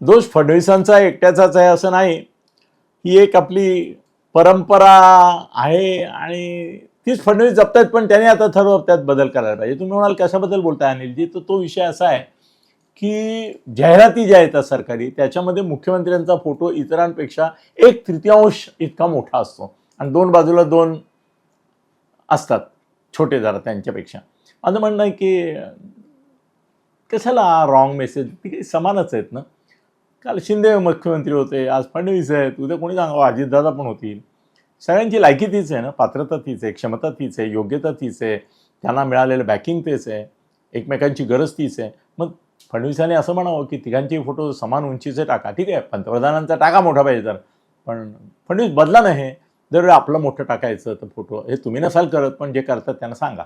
दोष फडणवीसांचा एकट्याचाच आहे असं नाही. ही एक आपली परंपरा आहे आणि तीच फडणवीस जपतायत पण त्याने आता ठरव त्यात बदल करायला पाहिजे. तुम्ही म्हणाल कशाबद्दल बोलताय अनिलजी तर तो विषय असा आहे की जाहिराती ज्या येतात सरकारी त्याच्यामध्ये मुख्यमंत्र्यांचा फोटो इतरांपेक्षा एक तृतीयांश इतका मोठा असतो. आणि दोन बाजूला दोन असतात छोटे जरा त्यांच्यापेक्षा. माझं म्हणणं आहे की कशाला रॉंग मेसेज ती काही समानच आहेत ना. काल शिंदे मुख्यमंत्री होते आज फडणवीस आहेत उद्या कोणी सांगावं? अजितदादा पण होतील. सगळ्यांची लायकी तीच आहे ना? पात्रता तीच आहे क्षमता तीच आहे योग्यता तीच आहे त्यांना मिळालेलं बॅकिंग तेच आहे एकमेकांची गरज तीच आहे. मग फडणवीसांनी असं म्हणावं की तिघांचे फोटो समान उंचीचे टाका. ठीक आहे पंतप्रधानांचा टाका मोठा पाहिजे तर. पण फडणवीस बदला नाही दरवेळी आपलं मोठं टाकायचं तर फोटो हे तुम्ही नसाल करत पण जे करतात त्यांना सांगा.